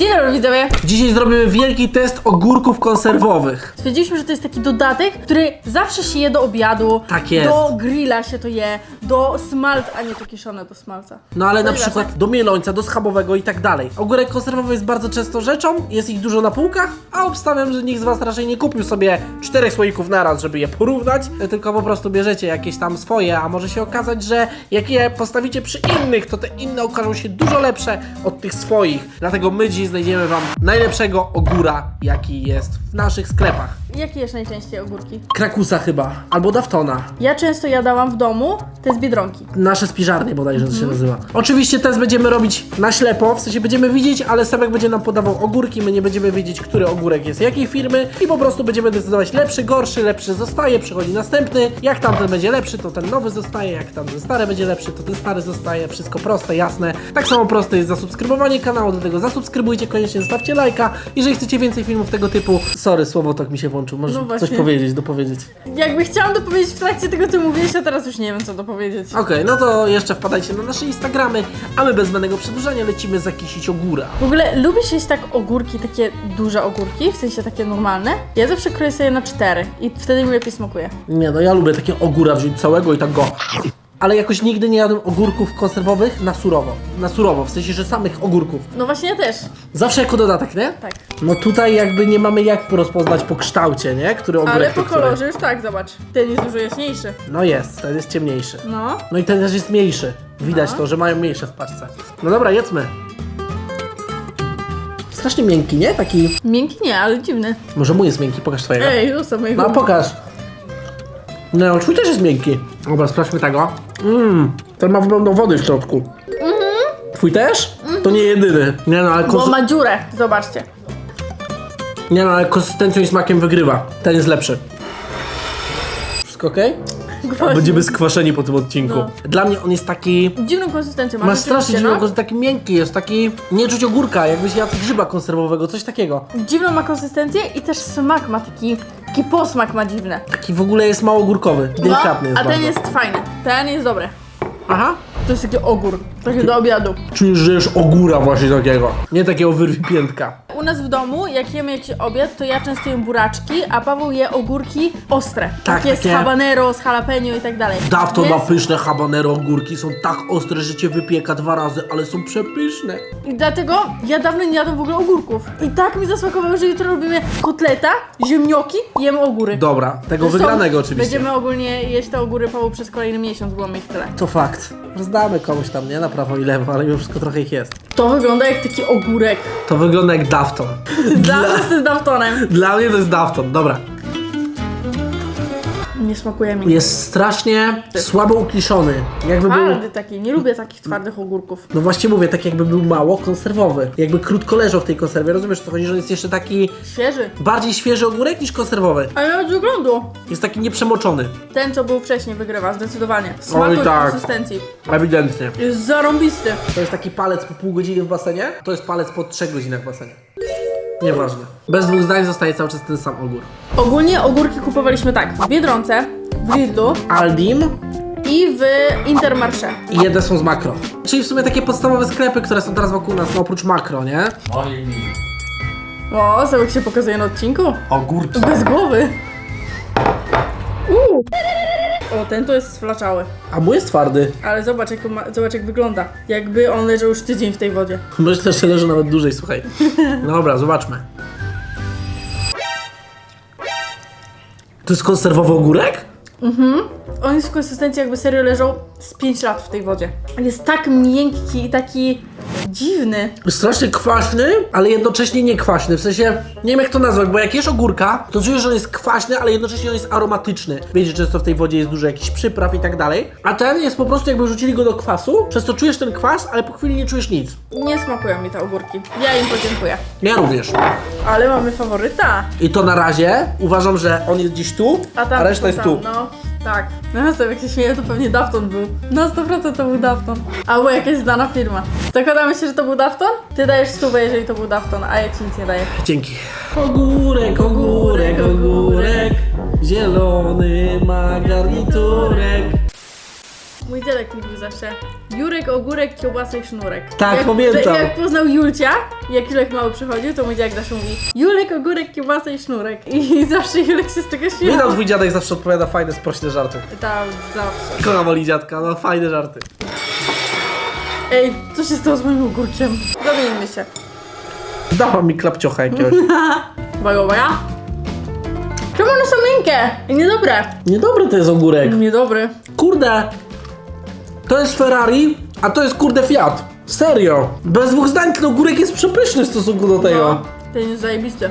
Dzień dobry widzowie. Dzisiaj zrobimy wielki test ogórków konserwowych. Stwierdziliśmy, że to jest taki dodatek, który zawsze się je do obiadu. Tak jest. Do grilla się to je, do smalca, a nie to kiszone do smalca. No ale na przykład do mielońca, do schabowego i tak dalej. Ogórek konserwowy jest bardzo często rzeczą, jest ich dużo na półkach, a obstawiam, że nikt z Was raczej nie kupił sobie czterech słoików naraz, żeby je porównać, tylko po prostu bierzecie jakieś tam swoje, a może się okazać, że jak je postawicie przy innych, to te inne okażą się dużo lepsze od tych swoich. Dlatego my dziś znajdziemy Wam najlepszego ogóra, jaki jest w naszych sklepach. Jakie jesz najczęściej ogórki? Krakusa chyba, albo Daftona. Ja często jadałam w domu, to jest Biedronki. Nasze spiżarnie bodajże to się Mhm. nazywa. Oczywiście test będziemy robić na ślepo, w sensie będziemy widzieć, ale Sebek będzie nam podawał ogórki, my nie będziemy wiedzieć, który ogórek jest jakiej firmy i po prostu będziemy decydować lepszy, gorszy, lepszy zostaje, przychodzi następny. Jak tamten będzie lepszy, to ten nowy zostaje, jak tamten stary będzie lepszy, to ten stary zostaje. Wszystko proste, jasne. Tak samo proste jest zasubskrybowanie kanału, dlatego zasubskrybujcie, koniecznie zostawcie lajka. Jeżeli chcecie więcej filmów tego typu, sorry, słowotok mi się włączył, możesz No coś powiedzieć, dopowiedzieć. Jakby chciałam dopowiedzieć w trakcie tego, co mówiłeś, a teraz już nie wiem, co dopowiedzieć. Okej, no to jeszcze wpadajcie na nasze Instagramy, a my bez zbędnego przedłużania lecimy zakisić ogóra. W ogóle lubisz jeść tak ogórki, takie duże ogórki, w sensie takie normalne? Ja zawsze kroję sobie na cztery i wtedy mi lepiej smakuje. Nie, no ja lubię takiego ogóra wziąć całego i tak go... Ale jakoś nigdy nie jadłem ogórków konserwowych na surowo. Na surowo, w sensie, że samych ogórków. No właśnie ja też. Zawsze jako dodatek, nie? Tak. No tutaj jakby nie mamy jak rozpoznać po kształcie, nie? Który ogórek Ale to po który. kolorze już tak, zobacz. Ten jest dużo jaśniejszy. No jest, ten jest ciemniejszy. No. No i ten też jest mniejszy. Widać No. to, że mają mniejsze w paczce. No dobra, jedzmy. Strasznie miękki, nie? Taki... Miękki nie, ale dziwny. Może mój jest miękki, pokaż twojego. Ej, zostaw mojego. No pokaż. No, twój też jest miękki. Dobra, sprawdźmy tego. Mmm, ten ma wygląd wody w środku. Twój też? To nie jedyny. Nie no, ale, Bo kons- ma dziurę, zobaczcie. nie no, ale konsystencją i smakiem wygrywa. Ten jest lepszy. Wszystko okej? Gwoźdź. Będziemy skwaszeni po tym odcinku. No. Dla mnie on jest taki... Dziwną konsystencję ma. Ma rzeczywiście, strasznie dziwną, no. konsystencję, taki miękki jest, taki... Nie czuć ogórka, jakbyś jadł grzyba konserwowego, coś takiego. Dziwną ma konsystencję i też smak ma taki, taki posmak ma dziwny. Taki w ogóle jest mało ogórkowy, delikatny jest No, a ten bardzo. jest fajny. Ten jest dobry. Aha. To jest taki ogór. Taki do obiadu. Czujesz, że jesz ogóra właśnie takiego. Nie takiego wyrwi piętka. U nas w domu, jak jemy jakiś obiad, to ja często jem buraczki, a Paweł je ogórki ostre. Tak, takie z takie- habanero, z jalapeno i tak dalej. Więc- ma pyszne habanero ogórki, są tak ostre, że cię wypieka dwa razy, ale są przepyszne. I dlatego ja dawno nie jadłem w ogóle ogórków. I tak mi zasmakowało, że jutro robimy kotleta, ziemnioki i jemy ogóry. Dobra, tego Zresztą wygranego oczywiście. Będziemy ogólnie jeść te ogóry Paweł przez kolejny miesiąc, bo mamy ich tyle. To fakt. Rozdamy komuś tam, nie? Na prawo i lewo, ale mimo wszystko trochę ich jest. To wygląda jak taki ogórek. To wygląda jak Dafton. Dla mnie z tym Daftonem. Dla mnie to jest Dafton, dobra. Nie smakuje mi. Jest strasznie słabo ukliszony. Jakby był... Twardy taki, nie lubię takich twardych ogórków. No właśnie mówię, tak jakby był mało konserwowy. Jakby krótko leżał w tej konserwie. Rozumiesz o co chodzi, że on jest jeszcze taki Świeży. bardziej świeży ogórek niż konserwowy. Ale od wyglądu. Jest taki nieprzemoczony. Ten, co był wcześniej, wygrywa, zdecydowanie. Smaku i tak. konsystencji. Ewidentnie. Jest zarąbisty. To jest taki palec po pół godziny w basenie, to jest palec po trzech godzinach w basenie. Nieważne. Bez dwóch zdań zostaje cały czas ten sam ogór. Ogólnie ogórki kupowaliśmy tak, w Biedronce, w Lidlu Aldim i w Intermarché. i jedne są z makro. Czyli w sumie takie podstawowe sklepy, które są teraz wokół nas, no oprócz makro, nie? Mili. O, Sebek się pokazuje na odcinku. Ogórki. Bez głowy. Uuu. O, ten to jest sflaczały. A mój jest twardy. Ale zobacz jak, ma, zobacz jak wygląda. Jakby on leżał już tydzień w tej wodzie. Myślę, że leży nawet dłużej, słuchaj. No dobra, zobaczmy. To jest konserwowy ogórek? On jest w konsystencji jakby serio leżał z 5 lat w tej wodzie. Jest tak miękki i taki dziwny. Strasznie kwaśny, ale jednocześnie nie kwaśny. W sensie, nie wiem jak to nazwać, bo jak jesz ogórka, to czujesz, że on jest kwaśny, ale jednocześnie on jest aromatyczny. Wiecie, często w tej wodzie jest dużo jakichś przypraw i tak dalej. A ten jest po prostu jakby rzucili go do kwasu, przez to czujesz ten kwas, ale po chwili nie czujesz nic. Nie smakują mi te ogórki. Ja im podziękuję. Ja również. Ale mamy faworyta. I to na razie uważam, że on jest gdzieś tu, a, A, tam, reszta jest tam, tu. No, tak. No, sobie jak się śmieję, to pewnie Dafton był. Na 100% to był Dafton. Albo jakaś znana firma. Zakładamy się, że to był Dafton? Ty dajesz stówę, jeżeli to był Dafton, a ja ci nic nie daję. Dzięki. Ogórek, ogórek, ogórek, zielony ma garniturek. Mój dziadek mówił zawsze Jurek, ogórek, kiełbasa i sznurek. Tak, jak, pamiętam. Jak poznał Julcia, jak Julek mały przychodził, to mój dziadek zawsze mówi Julek, ogórek, kiełbasa i sznurek. I zawsze Julek się z tego śmiał. Witam, twój dziadek zawsze odpowiada fajne, sprośne żarty. Tak, zawsze. Kocham Oli dziadka, no fajne żarty. Ej, co się stało z moim ogórkiem? Zamieńmy się. Dała mi klapciocha jakiegoś. Uwaga, uwaga. Czemu one są miękkie i niedobre? Niedobry to jest ogórek. Niedobry. Kurde, to jest Ferrari, a to jest kurde Fiat. Serio. Bez dwóch zdań ten ogórek jest przepyszny w stosunku do tego. No, ten jest zajebisty.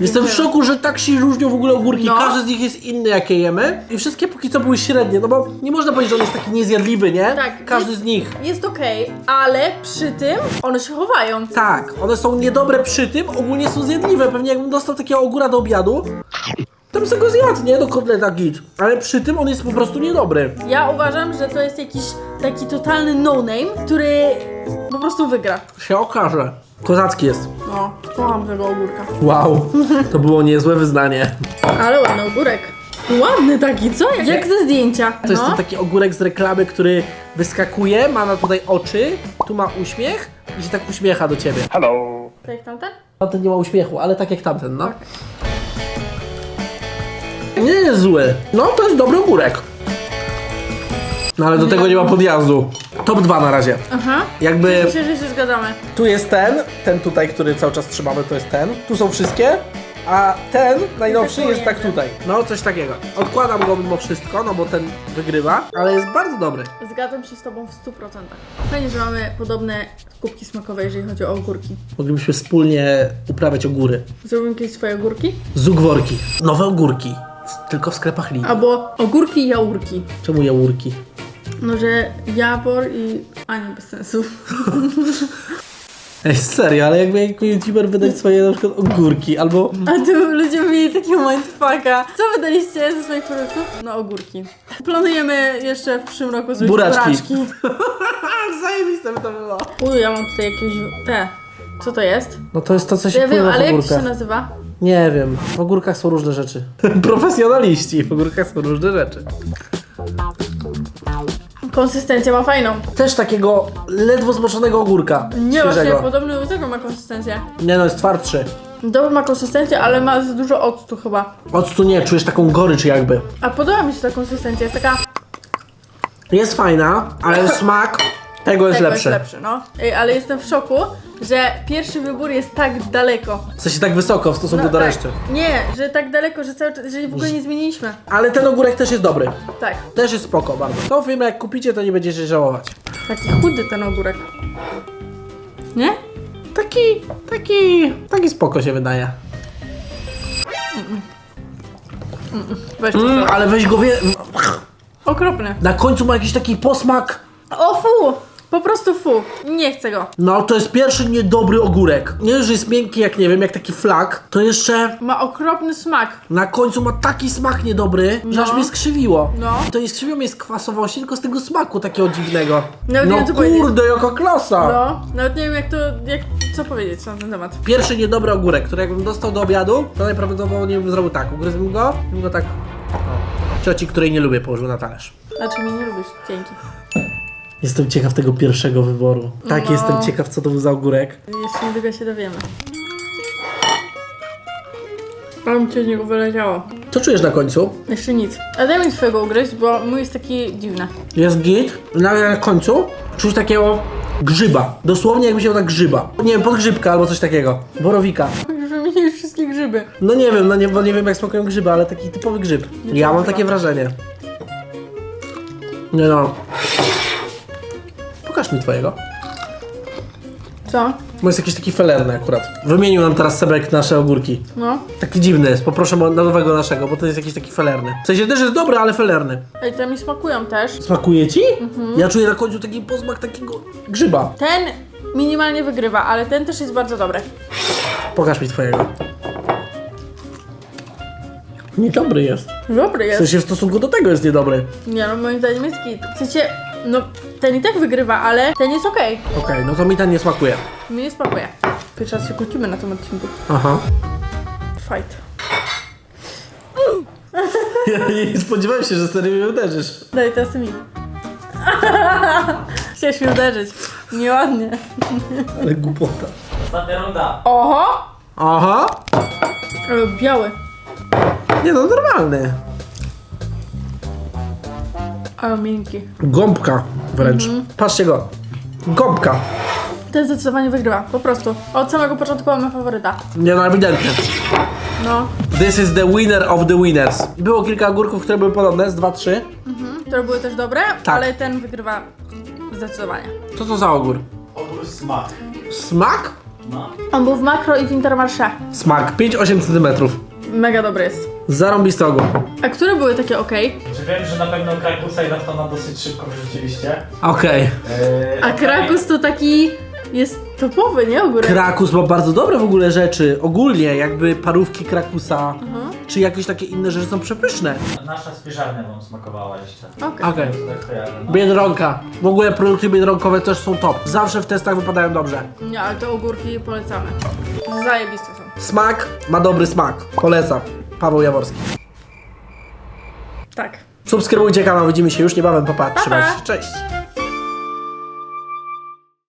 Jestem w szoku, że tak się różnią w ogóle ogórki. No. Każdy z nich jest inny, jakie jemy. I wszystkie póki co były średnie, no bo nie można powiedzieć, że on jest taki niezjadliwy, nie? Tak, Każdy jest- z nich. Jest okej, ale przy tym one się chowają. Tak, one są niedobre przy tym, ogólnie są zjadliwe. Pewnie jakbym dostał takiego ogóra do obiadu, bym sobie go zjadł, nie? Do kotleta git. Ale przy tym on jest po prostu niedobry. Ja uważam, że to jest jakiś taki totalny no-name, który po prostu wygra. Się okaże. Kozacki jest. No, kocham tego ogórka. Wow, to było niezłe wyznanie. Ale ładny ogórek. Ładny taki, co? Jak ze zdjęcia. To jest no. ten taki ogórek z reklamy, który wyskakuje, ma na tutaj oczy, tu ma uśmiech i się tak uśmiecha do ciebie. Tak jak tamten? Tamten nie ma uśmiechu, ale tak jak tamten, no. Nie jest zły. No, to jest dobry ogórek. No ale do tego nie ma podjazdu. Top 2 na razie. Aha. Jakby Myślę, że się zgadzamy. tu jest ten, ten tutaj, który cały czas trzymamy, to jest ten. Tu są wszystkie. A ten najnowszy Jest tak tutaj. No, coś takiego. Odkładam go mimo wszystko, no bo ten wygrywa, ale jest bardzo dobry. Zgadzam się z tobą w 100%. Fajnie, że mamy podobne kubki smakowe, jeżeli chodzi o ogórki. Moglibyśmy wspólnie uprawiać ogóry. Zrobimy kiedyś swoje ogórki? Zugworki. Nowe ogórki. Tylko w sklepach Lidl. Albo ogórki i jaurki. Czemu jaurki? No, że jabor i... A nie, bez sensu. Ej, serio, ale jakby jak youtuber wydać swoje na przykład ogórki albo... A tu ludzie mieli takiego mindfucka. Co wydaliście ze swoich produktów? No ogórki. Planujemy jeszcze w przyszłym roku zrobić Buraczki. buraczki. Zajebiste by to było. Uj, ja mam tutaj jakieś... Te. Co to jest? No to jest to, co się Ja wiem, pływa w ale jak to ogórkach. się nazywa? Nie wiem, w ogórkach są różne rzeczy. Profesjonaliści, w ogórkach są różne rzeczy. Konsystencję ma fajną. Też takiego ledwo zmoczonego ogórka. Nie, właśnie świeżego. podobny do tego ma konsystencję. Nie no, jest twardszy. Dobry ma konsystencję, ale ma za dużo octu chyba. Octu nie, czujesz taką gorycz jakby. A podoba mi się ta konsystencja, jest taka... Jest fajna, ale smak tego jest tego jest lepszy, no. Ej, ale jestem w szoku, że pierwszy wybór jest tak daleko. W sensie tak wysoko w stosunku No, do tak. reszty. Nie, że tak daleko, że cały czas, że w ogóle nie zmieniliśmy. Ale ten ogórek też jest dobry. Tak. Też jest spoko bardzo. Tą firmę jak kupicie, to nie będziecie żałować. Taki chudy ten ogórek. Nie? Taki, taki, taki spoko się wydaje. Weź Mm, ale weź go wie... Okropny. Na końcu ma jakiś taki posmak. O fu! Po prostu fu. Nie chcę go. No, to jest pierwszy niedobry ogórek. Nie, że jest miękki jak, nie wiem, jak taki flak, to jeszcze Ma okropny smak. na końcu ma taki smak niedobry, że aż No. mnie skrzywiło. No. To nie skrzywiło mnie z kwasowości, tylko z tego smaku takiego dziwnego. Nawet nie no wiem, co powiedzieć. kurde, jaka klasa! No, nawet nie wiem jak to, jak, co powiedzieć na ten temat. Pierwszy niedobry ogórek, który jakbym dostał do obiadu, to najprawdopodobniej bym zrobił tak. Ugryzłbym go, bym go tak... O, cioci, której nie lubię, położył na talerz. Znaczy mnie nie lubisz. Dzięki. Jestem ciekaw tego pierwszego wyboru. Tak, No. jestem ciekaw, co to był za ogórek. Jeszcze niedługo się dowiemy. Mi cię z niego wyleciało. Co czujesz na końcu? Jeszcze nic. A daj mi twojego ugryźć, bo mój jest taki dziwny. Jest git, na, na końcu czuć takiego grzyba. Dosłownie jakby się tak grzyba. Nie wiem, podgrzybka albo coś takiego. Borowika. Wymieniłeś wszystkie grzyby. No nie wiem, no nie, bo nie wiem jak smakują grzyby, ale taki typowy grzyb. Ja mam takie wrażenie. Nie no. Pokaż mi twojego. Co? Bo jest jakiś taki felerny akurat. Wymienił nam teraz Sebek nasze ogórki. No. Taki dziwny jest, poproszę o nowego naszego, bo to jest jakiś taki felerny. W sensie też jest dobry, ale felerny. Ej, te mi smakują też. Smakuje ci? Ja czuję na końcu taki posmak takiego grzyba. Ten minimalnie wygrywa, ale ten też jest bardzo dobry. Pokaż mi twojego. Niedobry jest. Dobry W jest. sensie w stosunku do tego jest niedobry. Nie no, moim zdaniem jest git. W sensie, no, ten i tak wygrywa, ale ten jest okej. Okej, no to mi ten nie smakuje. Mi nie smakuje. Pierwszy raz się kłócimy na tym odcinku. Aha. Fight. Ja nie spodziewałem się, że serio mnie uderzysz. Daj teraz mi. Chciałeś mi uderzyć. Nieładnie. Ale głupota. Ostatnia runda. Oho! Aha. Ale biały. Nie no, normalny. Ale miękki. Gąbka wręcz. Mhm. Patrzcie go. Gąbka. Ten zdecydowanie wygrywa. Po prostu. Od samego początku mamy faworyta. Nie no, ewidentnie. No. This is the winner of the winners. Było kilka ogórków, które były podobne, z 2-3. Które były też dobre, Tak. ale ten wygrywa zdecydowanie. Co to za ogór? Ogór smak. Smak? No. On był w makro i w Intermarché. Smak. 5-8 cm. Mega dobry jest. Zarąbisty ogór. A które były takie ok? Czy wiem, że na pewno Krakusa i Daftona dosyć szybko wyrzuciliście? Okej. Eee, A Krakus to taki jest topowy, nie ogórek? Krakus ma bardzo dobre w ogóle rzeczy. Ogólnie, jakby parówki Krakusa, czy jakieś takie inne rzeczy są przepyszne. Nasza spiżarnia wam smakowała jeszcze. Okej. Okej. Tak kojarzę, no. Biedronka. W ogóle produkty biedronkowe też są top. Zawsze w testach wypadają dobrze. Nie, ale te ogórki polecamy. Zajebiste są. Smak ma dobry smak. Polecam. Paweł Jaworski. Tak. Subskrybujcie kanał, widzimy się już niebawem. Papa, trzymajcie się. Cześć.